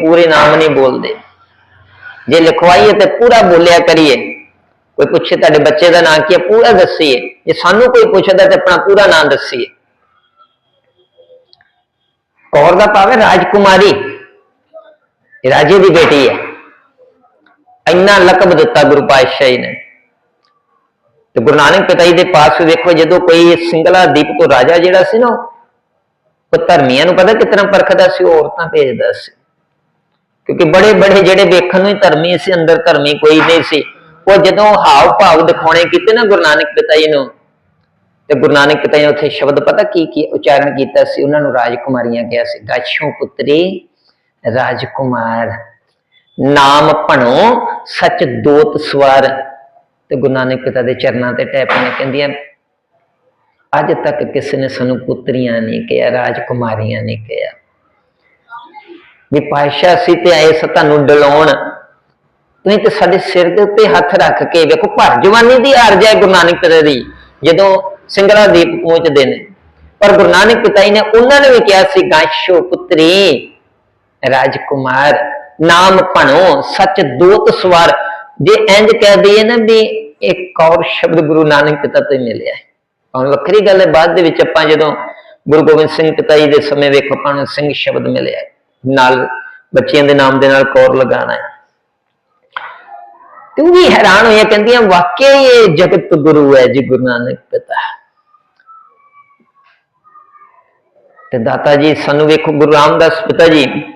ਪੂਰੇ ਨਾਮ ਨਹੀਂ ਬੋਲਦੇ। ਜੇ ਲਿਖਵਾਈਏ ਤੇ ਪੂਰਾ ਬੋਲਿਆ ਕਰੀਏ, ਕੋਈ ਪੁੱਛੇ ਤੁਹਾਡੇ ਬੱਚੇ ਦਾ ਨਾਂ ਕੀ ਹੈ, ਪੂਰਾ ਦੱਸੀਏ। ਜੇ ਸਾਨੂੰ ਕੋਈ ਪੁੱਛਦਾ ਤੇ ਆਪਣਾ ਪੂਰਾ ਨਾਂ ਦੱਸੀਏ। ਕੌਰ ਦਾ ਭਾਵ ਹੈ ਰਾਜਕੁਮਾਰੀ। ਰਾਜੇ ਦੀ ਬੇਟੀ ਹੈ। ਇੰਨਾ ਲਕਬ ਦਿੱਤਾ ਗੁਰੂ ਪਾਤਸ਼ਾਹੀ ਨੇ। ਤੇ ਗੁਰੂ ਨਾਨਕ ਪਿਤਾ ਜੀ ਦੇ ਪਾਸ ਵੇਖੋ, ਜਦੋਂ ਕੋਈ ਸਿੰਗਲਾ ਦੀਪ ਤੋਂ ਰਾਜਾ ਜਿਹੜਾ ਸੀ ਨਾ, ਉਹ ਧਰਮੀਆਂ ਨੂੰ ਪਤਾ ਕਿਤਨਾ ਪਰਖਦਾ ਸੀ, ਉਹ ਔਰਤਾਂ ਭੇਜਦਾ ਸੀ। ਕਿਉਂਕਿ ਬੜੇ ਬੜੇ ਜਿਹੜੇ ਵੇਖਣ ਨੂੰ ਧਰਮੀ ਸੀ, ਅੰਦਰ ਧਰਮੀ ਕੋਈ ਨਹੀਂ ਸੀ। ਉਹ ਜਦੋਂ ਹਾਵ ਭਾਵ ਦਿਖਾਉਣੇ ਕੀਤੇ ਨਾ ਗੁਰੂ ਨਾਨਕ ਪਿਤਾ ਜੀ ਨੂੰ, ਤੇ ਗੁਰੂ ਨਾਨਕ ਪਿਤਾ ਜੀ ਉੱਥੇ ਸ਼ਬਦ ਪਤਾ ਕੀ ਕੀ ਉਚਾਰਨ ਕੀਤਾ ਸੀ? ਉਹਨਾਂ ਨੂੰ ਰਾਜਕੁਮਾਰੀਆਂ ਕਿਹਾ ਸੀ, ਗਾਛੋਂ ਪੁੱਤਰੀ, ਰਾਜਕੁਮਾਰ, ਨਾਮ ਭਣੋ, ਸਚ ਦੋਤ ਸਵਾਰ। ਤੇ ਗੁਰੂ ਨਾਨਕ ਪਿਤਾ ਦੇ ਚਰਨਾਂ ਤੇ ਟੈਪ ਨੇ, ਕਹਿੰਦੀਆਂ, ਅੱਜ ਤੱਕ ਕਿਸੇ ਨੇ ਸਾਨੂੰ ਪੁੱਤਰੀਆਂ ਨਹੀਂ ਕਿਹਾ, ਰਾਜਕੁਮਾਰੀਆਂ ਨਹੀਂ ਕਿਹਾ? ਵੀ ਪਾਸ਼ਾ ਸੀ ਤੇ ਆਏ ਸ ਤੁਹਾਨੂੰ ਡਲਾਉਣ। ਤੁਸੀਂ ਤੇ ਸਾਡੇ ਸਿਰ ਦੇ ਉੱਤੇ ਹੱਥ ਰੱਖ ਕੇ ਵੇਖੋ ਭਰ ਜਵਾਨੀ ਦੀ ਅਰਜ਼ ਹੈ ਗੁਰੂ ਨਾਨਕ ਪਿਤਾ ਦੀ, ਜਦੋਂ ਸਿੰਗਲਾ ਦੀਪ ਪਹੁੰਚਦੇ ਨੇ। ਪਰ ਗੁਰੂ ਨਾਨਕ ਪਿਤਾ ਜੀ ਨੇ ਉਹਨਾਂ ਨੇ ਵੀ ਕਿਹਾ ਸੀ, ਗਾਸ਼ੋ ਪੁੱਤਰੀ, ਰਾਜਕੁਮਾਰ, ਨਾਮ ਭਣੋ, ਸੱਚ ਦੋਤ ਸਵਾਰ। ਜੇ ਇੰਜ ਕਹਿ ਦਈਏ ਨਾ ਵੀ ਇੱਕ ਔਰ ਸ਼ਬਦ ਗੁਰੂ ਨਾਨਕ ਪਿਤਾ ਤੋਂ ਮਿਲਿਆ ਹੈ। ਭਾਵੇਂ ਵੱਖਰੀ ਗੱਲ ਹੈ, ਬਾਅਦ ਦੇ ਵਿੱਚ ਆਪਾਂ ਜਦੋਂ ਗੁਰੂ ਗੋਬਿੰਦ ਸਿੰਘ ਪਿਤਾ ਜੀ ਦੇ ਸਮੇਂ ਵੇਖੋ, ਆਪਾਂ ਨੂੰ ਸਿੰਘ ਸ਼ਬਦ ਮਿਲਿਆ ਨਾਲ ਬੱਚਿਆਂ ਦੇ ਨਾਮ ਦੇ ਨਾਲ ਕੌਰ ਲਗਾਉਣਾ ਹੈ। ਤੂੰ ਵੀ ਹੈਰਾਨ ਹੋਇਆ ਕਹਿੰਦੀਆਂ, ਵਾਕਿਆ ਹੀ ਇਹ ਜਗਤ ਗੁਰੂ ਹੈ ਜੀ, ਗੁਰੂ ਨਾਨਕ ਪਿਤਾ। ਤੇ ਦਾਤਾ ਜੀ, ਸਾਨੂੰ ਵੇਖੋ, ਗੁਰੂ ਰਾਮਦਾਸ ਪਿਤਾ ਜੀ